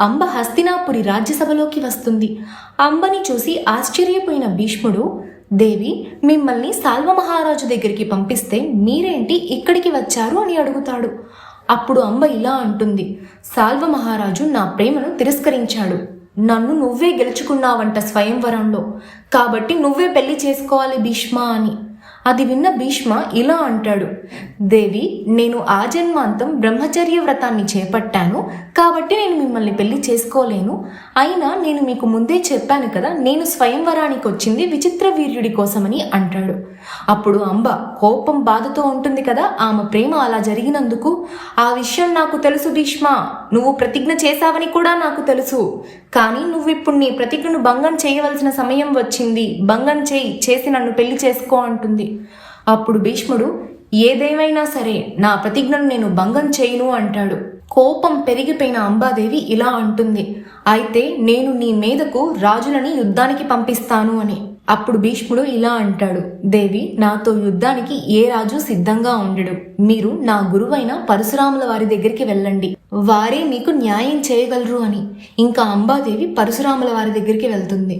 అంబ హస్తినాపురి రాజ్యసభలోకి వస్తుంది. అంబని చూసి ఆశ్చర్యపోయిన భీష్ముడు దేవి మిమ్మల్ని సాల్వ మహారాజు దగ్గరికి పంపిస్తే మీరేంటి ఇక్కడికి వచ్చారు? అని అడుగుతాడు. అప్పుడు అంబ ఇలా అంటుంది సాల్వ మహారాజు నా ప్రేమను తిరస్కరించాడు. నన్ను నువ్వే గెలుచుకున్నావంట స్వయంవరంలో. కాబట్టి నువ్వే పెళ్ళి చేసుకోవాలి భీష్మ అని. అది విన్న భీష్మ ఇలా అంటాడు దేవి నేను ఆ జన్మాంతం బ్రహ్మచర్య వ్రతాన్ని చేపట్టాను కాబట్టి నేను మిమ్మల్ని పెళ్ళి చేసుకోలేను. అయినా నేను మీకు ముందే చెప్పాను కదా నేను స్వయంవరానికి వచ్చింది విచిత్ర వీర్యుడి కోసమని అంటాడు. అప్పుడు అంబ కోపం బాధతో ఉంటుంది కదా ఆమె ప్రేమ అలా జరిగినందుకు ఆ విషయం నాకు తెలుసు భీష్మ నువ్వు ప్రతిజ్ఞ చేశావని కూడా నాకు తెలుసు. కానీ నువ్వు ఇప్పుడు నీ ప్రతిజ్ఞను భంగం చేయవలసిన సమయం వచ్చింది. భంగం చేయి చేసి నన్ను పెళ్ళి చేసుకో అంటుంది. అప్పుడు భీష్ముడు ఏదేమైనా సరే నా ప్రతిజ్ఞను నేను భంగం చేయను అంటాడు. కోపం పెరిగిపోయిన అంబాదేవి ఇలా అంటుంది. అయితే నేను నీ మీదకు రాజులని యుద్ధానికి పంపిస్తాను అని. అప్పుడు భీష్ముడు ఇలా అంటాడు దేవి నాతో యుద్ధానికి ఏ రాజు సిద్ధంగా ఉండడు మీరు నా గురువైన పరశురాముల వారి దగ్గరికి వెళ్ళండి. వారే మీకు న్యాయం చేయగలరు అని. ఇంకా అంబాదేవి పరశురాముల వారి దగ్గరికి వెళ్తుంది.